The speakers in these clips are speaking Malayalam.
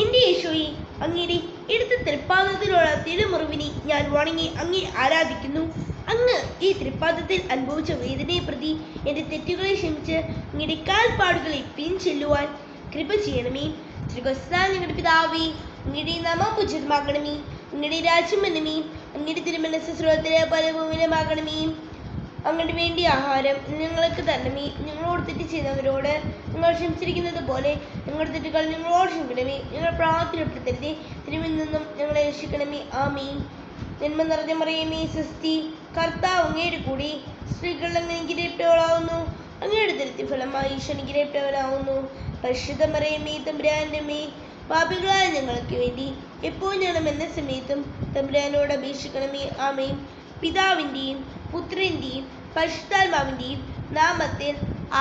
എന്റെ യേശോയെ അങ്ങയുടെ എടുത്ത തൃപ്പാദത്തിലുള്ള തിരുമുറിവിനെ ഞാൻ വണങ്ങി അങ്ങേ ആരാധിക്കുന്നു. അങ്ങ് ഈ തൃപ്പാദത്തിൽ അനുഭവിച്ച വേദനയെ പ്രതി എന്റെ തെറ്റുകളെ ക്ഷമിച്ച് അങ്ങയുടെ കാൽപ്പാടുകളെ പിൻചെല്ലുവാൻ കൃപ ചെയ്യണമേ. ശ്രീകൃഷ്ണ പിതാവേ അങ്ങയുടെ നാമം പൂജിതമാക്കണമേ അങ്ങയുടെ രാജ്യം എന്നമേ അങ്ങയുടെ തിരുമനസ് സ്രോതത്തിലെ പോലെ അങ്ങോട്ട് വേണ്ടി ആഹാരം ഞങ്ങൾക്ക് തരണമേ ഞങ്ങളോട് തെറ്റ് ചെയ്തവരോട് നിങ്ങൾ ക്ഷമിച്ചിരിക്കുന്നത് പോലെ ഞങ്ങളുടെ തെറ്റുകൾ ഞങ്ങളോട് ക്ഷമിക്കണമേ. ഞങ്ങൾ പ്രാർത്ഥനപ്പെടുത്തരുതേ. തിരുവിൽ നിന്നും ഞങ്ങളെ രക്ഷിക്കണമേ. ആമീൻ. ജന്മം നിറഞ്ഞ മറിയമേ സൃഷ്ടി. കർത്താവ് അങ്ങയുടെ കൂടി സ്ത്രീകൾ അങ്ങ് അനുഗ്രഹിക്കപ്പെട്ടവളാവുന്നു അങ്ങയുടെ തിരുത്തി ഫലമായി ക്ഷണിക്കപ്പെട്ടവനാവുന്നു പരിശുദ്ധ മറിയമേ തമ്പുരാന്റെ മേ പാപികളായ ഞങ്ങൾക്ക് വേണ്ടി എപ്പോഴും ഞങ്ങളും എന്ന സമയത്തും തമ്പുരാനോട് അപേക്ഷിക്കണമേ. ആമേൻ. പിതാവിന്റെയും പുത്രന്റെയും പരിശുദ്ധാത്മാവിന്റെയും നാമത്തിൽ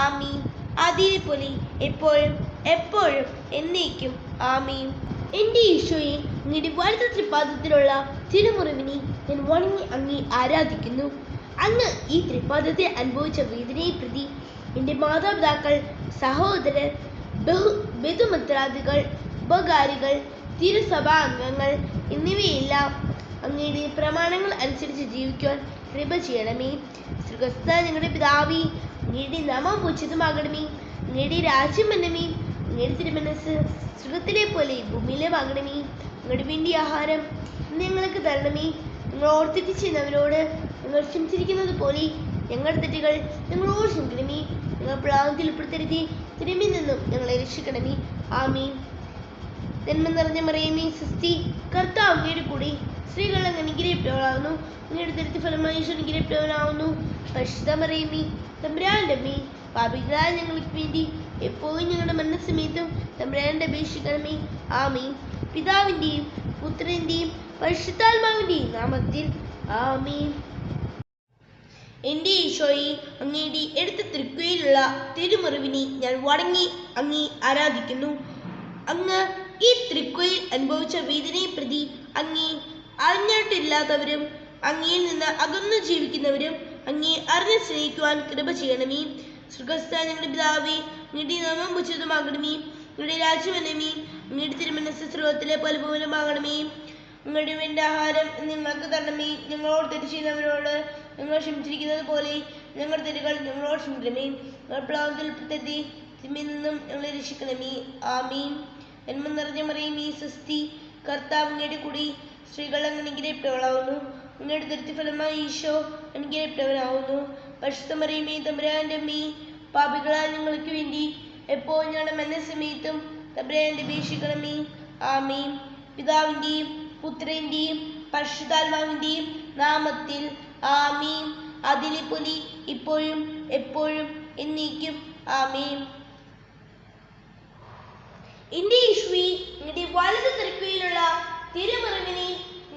ആമീൻ. അതിനെ പോലെ എപ്പോഴും എപ്പോഴും എന്നേക്കും ആമീൻ. എന്റെ ഈശോയെ വലുത ത്രിപാദത്തിലുള്ള തിരുമുറിവിനെ ഞാൻ വണങ്ങി അങ്ങി ആരാധിക്കുന്നു. അങ്ങ് ഈ ത്രിപാദത്തെ അനുഭവിച്ച വേദനയെ പ്രതി എന്റെ മാതാപിതാക്കൾ സഹോദരർ ബഹു ബഹുമന്ത്രാദികൾ ഉപകാരികൾ തിരുസഭാ അംഗങ്ങൾ എന്നിവയെല്ലാം അങ്ങയുടെ പ്രമാണങ്ങൾ അനുസരിച്ച് ജീവിക്കുവാൻ കൃപ ചെയ്യണമേ. ശ്രീകൃഷ്ണ ഞങ്ങളുടെ പിതാവി അങ്ങയുടെ നാമം ഉചിതമാകണമേ അങ്ങയുടെ രാജ്യം വരണമേ. അങ്ങയുടെ തിരുമനസ് സുഖത്തിലെ പോലെ ഭൂമിയിലെ വാങ്ങണമേ. അങ്ങോട്ട് വേണ്ടി ആഹാരം നിങ്ങൾക്ക് തരണമേ. നിങ്ങൾ ഓർത്തിട്ട് ചെയ്യുന്നവരോട് നിങ്ങൾ ക്ഷമിച്ചിരിക്കുന്നത് പോലെ ഞങ്ങളുടെ തെറ്റുകൾ ഞങ്ങളോട് ക്ഷമിക്കണമേ. ഞങ്ങൾ പ്രാവത്തിൽ ഉൾപ്പെടുത്തരുതേ. തിരുമ്പിൽ നിന്നും ഞങ്ങളെ രക്ഷിക്കണമേ. ആമീൻ. നന്മ നിറഞ്ഞ മറിയമേ സിസ്തി കർത്താവ് അങ്ങയുടെ കൂടെ സ്ത്രീകൾ അങ്ങ് അനുഗ്രഹിക്കപ്പെട്ടവളാവുന്നു അങ്ങയുടെ ദരിദ്ര ഫലമായി ഈശോ പരിശുദ്ധ മറിയമേ തമ്പുരാന്റെ അമ്മേ പാപികളായ ഞങ്ങൾക്ക് വേണ്ടി എപ്പോഴും ഞങ്ങളുടെ മരണസമയത്തും തമ്പുരാന്റെ അപേക്ഷിക്കണമേ ആമേ പിതാവിന്റെയും പുത്രന്റെയും പരിശുദ്ധാത്മാവിന്റെയും നാമത്തിൽ ആമേൻ. എന്റെ ഈശോയെ അങ്ങയുടെ എടുത്ത തൃക്കയിലുള്ള തിരുമുറിവിനെ ഞാൻ വടങ്ങി അങ്ങേ ആരാധിക്കുന്നു. അങ്ങ് ഈ തൃക്കുയിൽ അനുഭവിച്ച വേദനയെ പ്രതി അങ്ങേ അറിഞ്ഞിട്ടില്ലാത്തവരും അങ്ങയിൽ നിന്ന് അകന്നു ജീവിക്കുന്നവരും അങ്ങേ അറിഞ്ഞ് സ്നേഹിക്കുവാൻ കൃപ ചെയ്യണമേ. സുഖസ്ഥ ഞങ്ങളുടെ പിതാവേ അങ്ങയുടെ നാമം ഉചിതമാകണമേ അങ്ങയുടെ രാജ്യം വരണമേ. അങ്ങയുടെ പോലെ അങ്ങയുടെ വേണ്ട ആഹാരം നിങ്ങൾക്ക് തരണമേ. ഞങ്ങളോട് തെറ്റ് ചെയ്യുന്നവരോട് ഞങ്ങൾ ക്ഷമിച്ചിരിക്കുന്നത് പോലെ ഞങ്ങളുടെ തെറ്റുകൾ ഞങ്ങളോട് ക്ഷമിക്കണമേ. ഞങ്ങൾ പ്ലാവത്തിൽ തെറ്റി തിമ്മിൽ നിന്നും ഞങ്ങളെ രക്ഷിക്കണമേ. ആമീൻ. ജന്മം നിറഞ്ഞ ഈ സൃഷ്ടി കർത്താവ് അങ്ങയുടെ കൂടി സ്ത്രീകൾ അങ്ങ് അനുഗ്രഹിക്കപ്പെട്ടവളാവുന്നു അങ്ങയുടെ ദരിദ്ര ഫലമായി ഈശോ അനുഗ്രഹിക്കപ്പെട്ടവനാവുന്നു പരിശുദ്ധ ഈ തമ്പുരാന്റെ മീ പാപികളാൽ ഞങ്ങൾക്ക് വേണ്ടി എപ്പോഴും ഞങ്ങളുടെ മന്ന സമയത്തും തമ്പുരാന്റെ അപേക്ഷിക്കണമേ. ആമീൻ. പിതാവിന്റെയും പുത്രന്റെയും പരിശുദ്ധാത്മാവിന്റെയും നാമത്തിൽ ആമീൻ. അതിലെ പൊലി ഇപ്പോഴും എപ്പോഴും എന്നേക്കും ആമീൻ. എന്റെ യേശുവേ നിന്റെ വലത് തിരുമറിവിനെ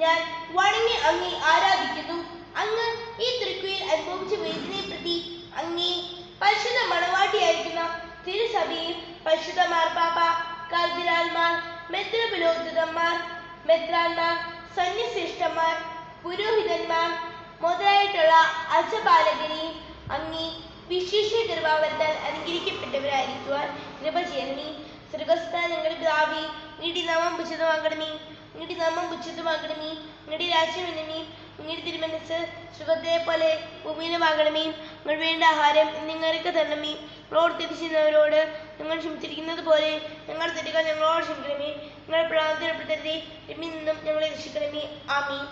ഞാൻ വണങ്ങി അങ്ങേ ആരാധിക്കുന്നു. അങ്ങ് ഈ തൃക്കയിൽ അനുഭവിച്ച വേദനയെ പ്രതി അങ്ങേ പരിശുദ്ധ മണവാട്ടിയായിരിക്കുന്ന തിരുസഭയും പരിശുദ്ധ മാർപ്പാപ്പ കർദിനാൾമാർ മെത്രപിലോദിതന്മാർ മെത്രാന്മാർ സന്യശ്രേഷ്ഠന്മാർ പുരോഹിതന്മാർ മുതലായിട്ടുള്ള അജപാലകരെയും അങ്ങേ വിശേഷ കൃപാവരത്താൽ അനുഗ്രഹിക്കപ്പെട്ടവരായിരിക്കുവാൻ കൃപ ചെയ്യണമേ. സ്വർഗസ്ഥ ഞങ്ങളുടെ പിതാവേ നീടി നാമം ഉചിതമാക്കണമേ നീടി നാമം ഉചിതമാക്കണമേ നീടി രാജ്യം എന്നമേ. നീടി തിരുമനസ് സുഖത്തെ പോലെ ഭൂമിയിലുമാകണമേ. നിങ്ങൾ വേണ്ട ആഹാരം നിങ്ങൾക്ക് തരണമേ. റോഡ് തിരിച്ചിരുന്നവരോട് നിങ്ങൾ ക്ഷമിച്ചിരിക്കുന്നത് പോലെ ഞങ്ങൾ തെറ്റുകൾ ഞങ്ങളോട് ക്ഷമിക്കണമേ. നിങ്ങൾ പ്രാർത്ഥനപ്പെടുത്തരുതേ രമ്മിൽ നിന്നും ഞങ്ങളെ രക്ഷിക്കണമേ. ആമീൻ.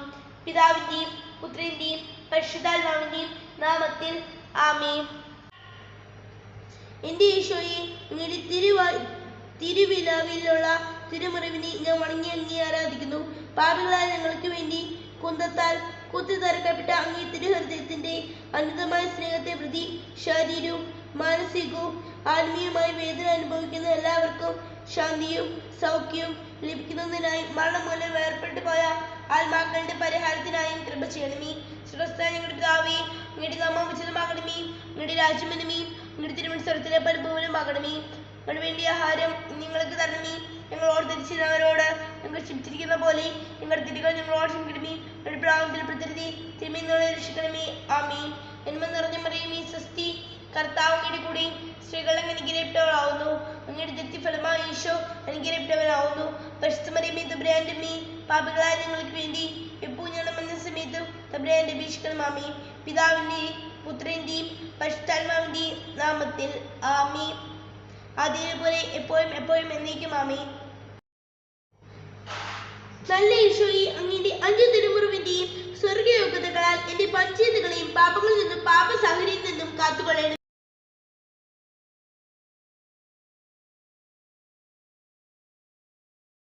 പിതാവിന്റെയും പുത്രന്റെയും പരിശുദ്ധാത്മാവിന്റെയും നാമത്തിൽ ആമീൻ. എന്റെ ഈശോയെ നിങ്ങളുടെ തിരുവാ തിരുവിലാവിലുള്ള തിരുമുറിവിനെ ഞാൻ വണങ്ങി അങ്ങേ ആരാധിക്കുന്നു. പാപികളായ ഞങ്ങൾക്ക് വേണ്ടി കുന്തത്താൽ കുത്തി തറക്കപ്പെട്ട അങ്ങേ തിരുഹൃദയത്തിന്റെ അനന്തമായ സ്നേഹത്തെ പ്രതി ശാരീരവും മാനസികവും ആത്മീയമായ വേദന അനുഭവിക്കുന്ന എല്ലാവർക്കും ശാന്തിയും സൗഖ്യവും ലഭിക്കുന്നതിനായി മരണം മൂലം വേർപെട്ടു പോയ ആത്മാക്കളുടെ പരിഹാരത്തിനായും കൃപ ചെയ്യണമേ. ശ്രദ്ധ ഞങ്ങളുടെ പിതാവേ അങ്ങയുടെ നാമം ഉചിതമാകണമേ അങ്ങയുടെ രാജ്യം എന്നമേ തിരുവനന്തപുരത്തിലെ തിരുമത്സരത്തിലെ പരിഭവനമാകണമേ വേണ്ടി ആഹാരം നിങ്ങൾക്ക് തരണി ഞങ്ങളോട് തിരിച്ചിരുന്നവരോട് ഞങ്ങൾ ക്ഷമിച്ചിരിക്കുന്ന പോലെ ഞങ്ങളുടെ തിരികൾ ഞങ്ങളോട് ക്ഷമിക്കണമേ. ഞങ്ങളുടെ പ്രാവത്തിൽ പ്രതരുതി തിരുമി നിങ്ങളെ രക്ഷിക്കണമേ. ആമീൻ. എന്മ നിറഞ്ഞ മറിയമേ സ്വസ്തി. കർത്താവ് കൂടി സ്ത്രീകൾ അങ്ങ് അനുഗ്രഹിക്കപ്പെട്ടവളാവുന്നു അങ്ങയുടെ തെറ്റിഫലമായി ഈശോ അനുഗ്രഹിക്കപ്പെട്ടവനാവുന്നു പരിശുദ്ധമറിയമേ തബ്രാന്റെ മീ പാപികളായ ഞങ്ങൾക്ക് വേണ്ടി ഞങ്ങളുടെ സമയത്ത് സമയത്തും തബ്രാന്റെ അപേക്ഷിക്കണമാമേ പിതാവിന്റെയും പുത്രന്റെയും പരിശുദ്ധാത്മാവിന്റെയും നാമത്തിൽ ആമേ അതേപോലെ എപ്പോഴും എപ്പോഴും എന്നേക്കും മാമി നല്ല ഈശോയെ അങ്ങിന്റെ അഞ്ച് തിരുമുറിവിന്റെയും സ്വർഗയോഗ്യതകളാൽ എന്റെ പഞ്ചേതകളെയും പാപങ്ങളിൽ നിന്നും പാപ സാഹചര്യത്തിൽ നിന്നും കാത്തുകൊള്ളണം